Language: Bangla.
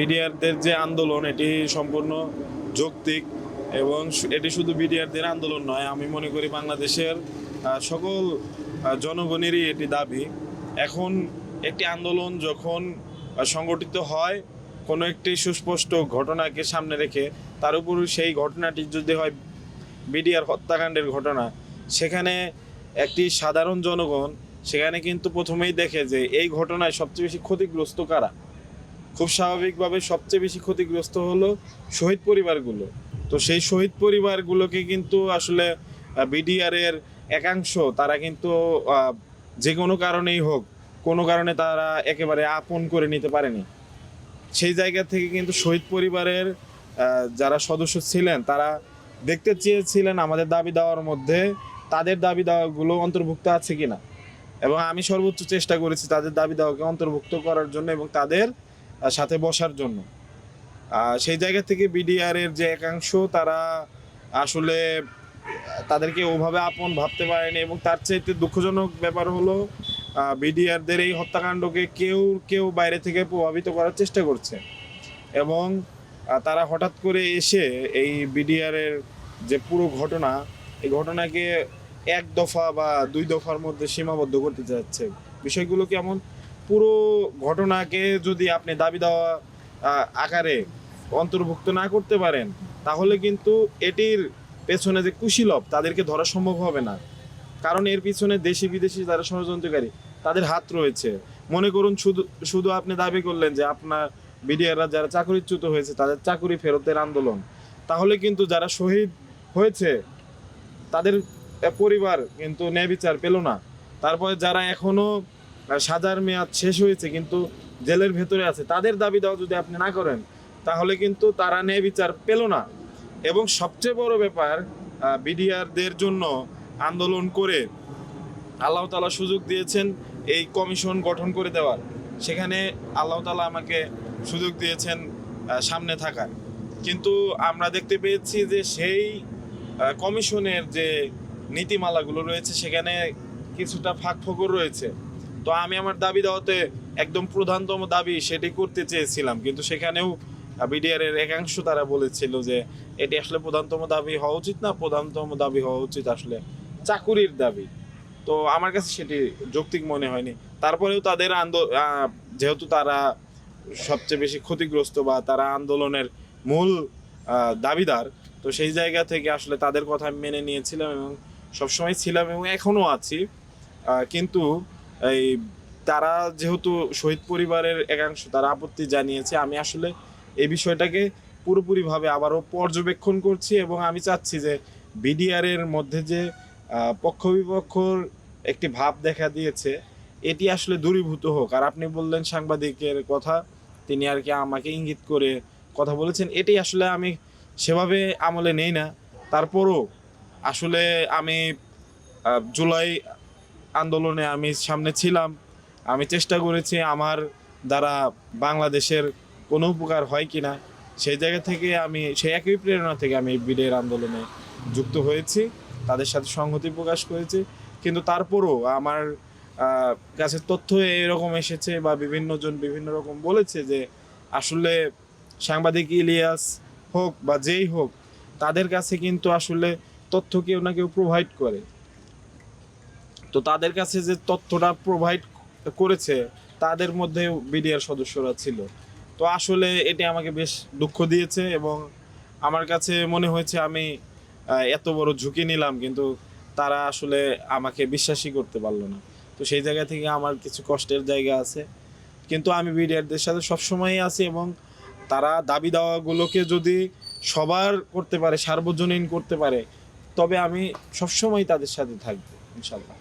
বিডিআরদের যে আন্দোলন, এটি সম্পূর্ণ যৌক্তিক এবং এটি শুধু বিডিআরদের আন্দোলন নয়, আমি মনে করি বাংলাদেশের সকল জনগণেরই এটি দাবি। এখন একটি আন্দোলন যখন সংগঠিত হয়, কোনো একটি সুস্পষ্ট ঘটনাকে সামনে রেখে, তার উপর সেই ঘটনাটি যদি হয়, বিডিআর হত্যাকাণ্ডের ঘটনা, সেখানে একটি সাধারণ জনগণ, সেখানে কিন্তু প্রথমেই দেখে যে এই ঘটনায় সবচেয়ে বেশি ক্ষতিগ্রস্ত কারা? খুব স্বাভাবিকভাবে সবচেয়ে বেশি ক্ষতিগ্রস্ত হলো শহীদ পরিবারগুলো। তো সেই শহীদ পরিবারগুলোকে কিন্তু আসলে বিডিআর এর একাংশ তারা কিন্তু যে কোনো কারণেই হোক, কোনো কারণে তারা একেবারে আপন করে নিতে পারেনি। সেই জায়গা থেকে কিন্তু শহীদ পরিবারের যারা সদস্য ছিলেন, তারা দেখতে চেয়েছিলেন আমাদের দাবি দেওয়ার মধ্যে তাদের দাবি দেওয়াগুলো অন্তর্ভুক্ত আছে কিনা। এবং আমি সর্বোচ্চ চেষ্টা করেছি তাদের দাবি দেওয়াকে অন্তর্ভুক্ত করার জন্য এবং তাদের সাথে বসার জন্য। সেই জায়গা থেকে বিডিআর এর যে একাংশ, তারা আসলে তাদেরকে ওভাবে আপন ভাবতে পারেনি এবং তার চাইতে দুঃখজনক ব্যাপার হলো বিডিআরদের এই হত্যাকাণ্ডকে কেউ কেউ বাইরে থেকে প্রভাবিত করার চেষ্টা করছে। এবং তারা হঠাৎ করে এসে এই বিডিআর এর যে পুরো ঘটনা, এই ঘটনাকে এক দফা বা দুই দফার মধ্যে সীমাবদ্ধ করতে চাচ্ছে বিষয়গুলো কেমন? পুরো ঘটনাকে যদি আপনি দাবি দেওয়া আকারে অন্তর্ভুক্ত না করতে পারেন, তাহলে কিন্তু এটির পেছনে যে কুশীলভ তাদেরকে ধরা সম্ভব হবে না। কারণ এর পিছনে দেশি বিদেশি যারা ষড়যন্ত্রকারী, তাদের হাত রয়েছে। মনে করুন শুধু শুধু আপনি দাবি করলেন যে আপনার বিডিআররা যারা চাকরিচ্যুত হয়েছে, তাদের চাকরি ফেরতের আন্দোলন। তাহলে কিন্তু যারা শহীদ হয়েছে, তাদের পরিবার কিন্তু ন্যায় বিচার পেল না। তারপরে যারা এখনও সাজার মেয়াদ শেষ হয়েছে, কিন্তু জেলের ভেতরে আছে। তাদের দাবি দেওয়া যদি আপনি না করেন, তাহলে কিন্তু তারা ন্যায় বিচার পেল না। এবং সবচেয়ে বড় ব্যাপার বিডিআরদের জন্য আন্দোলন করে আল্লাহ তালা সুযোগ দিয়েছেন এই কমিশন গঠন করে দেওয়ার। সেখানে আল্লাহ তালা আমাকে সুযোগ দিয়েছেন সামনে থাকার। কিন্তু আমরা দেখতে পেয়েছি যে সেই কমিশনের যে নীতিমালাগুলো রয়েছে, সেখানে কিছুটা ফাঁক রয়েছে। তো আমি আমার দাবি দেওয়াতে একদম প্রধানতম দাবি সেটি করতে চেয়েছিলাম। কিন্তু সেখানেও বিডিআর এর একাংশ তারা বলেছিল যে এটি আসলে প্রধানতম দাবি হওয়া উচিত না, প্রধানতম দাবি হওয়া উচিত আসলে চাকুরির দাবি। তো আমার কাছে সেটি যৌক্তিক মনে হয়নি। তারপরেও তাদের আন্দোলন যেহেতু তারা সবচেয়ে বেশি ক্ষতিগ্রস্ত বা তারা আন্দোলনের মূল দাবিদার, তো সেই জায়গা থেকে আসলে তাদের কথা মেনে নিয়েছিলাম এবং সবসময় ছিলাম এবং এখনও আছি। কিন্তু এই, তারা যেহেতু শহীদ পরিবারের একাংশ, তারা আপত্তি জানিয়েছে। আমি আসলে এই বিষয়টাকে পুরোপুরিভাবে আবারও পর্যবেক্ষণ করছি এবং আমি চাচ্ছি যে বিডিআর এর মধ্যে যে পক্ষ বিপক্ষর একটি ভাব দেখা দিয়েছে, এটি আসলে দূরীভূত হোক। আর আপনি বললেন সাংবাদিকের কথা, তিনি আর কি আমাকে ইঙ্গিত করে কথা বলেছেন। এটি আসলে আমি সেভাবে আমলে নেই না। তারপরও আসলে আমি জুলাই আন্দোলনে আমি সামনে ছিলাম। আমি চেষ্টা করেছি আমার দ্বারা বাংলাদেশের কোনো উপকার হয় কি না সেই জায়গা থেকে আমি, সেই একই প্রেরণা থেকে আমি বিডের আন্দোলনে যুক্ত হয়েছি, তাদের সাথে সংহতি প্রকাশ করেছি। কিন্তু তারপরও আমার কাছে তথ্য এরকম এসেছে বা বিভিন্ন জন বিভিন্ন রকম বলেছে যে আসলে সাংবাদিক ইলিয়াস হোক বা যেই হোক, তাদের কাছে কিন্তু আসলে তথ্য কেউ না কেউ প্রোভাইড করে। তো তাদের কাছে যে তথ্যটা প্রোভাইড করেছে, তাদের মধ্যে বিডিআর সদস্যরা ছিল। তো আসলে এটি আমাকে বেশ দুঃখ দিয়েছে এবং আমার কাছে মনে হয়েছে আমি এত বড় ঝুঁকি নিলাম, কিন্তু তারা আসলে আমাকে বিশ্বাসই করতে পারল না। তো সেই জায়গা থেকে আমার কিছু কষ্টের জায়গা আছে। কিন্তু আমি বিডিআরদের সাথে সবসময়ই আছি এবং তারা দাবি দাওয়াগুলোকে যদি সবার করতে পারে, সার্বজনীন করতে পারে, তবে আমি সবসময় তাদের সাথে থাকব, ইনশাল্লাহ।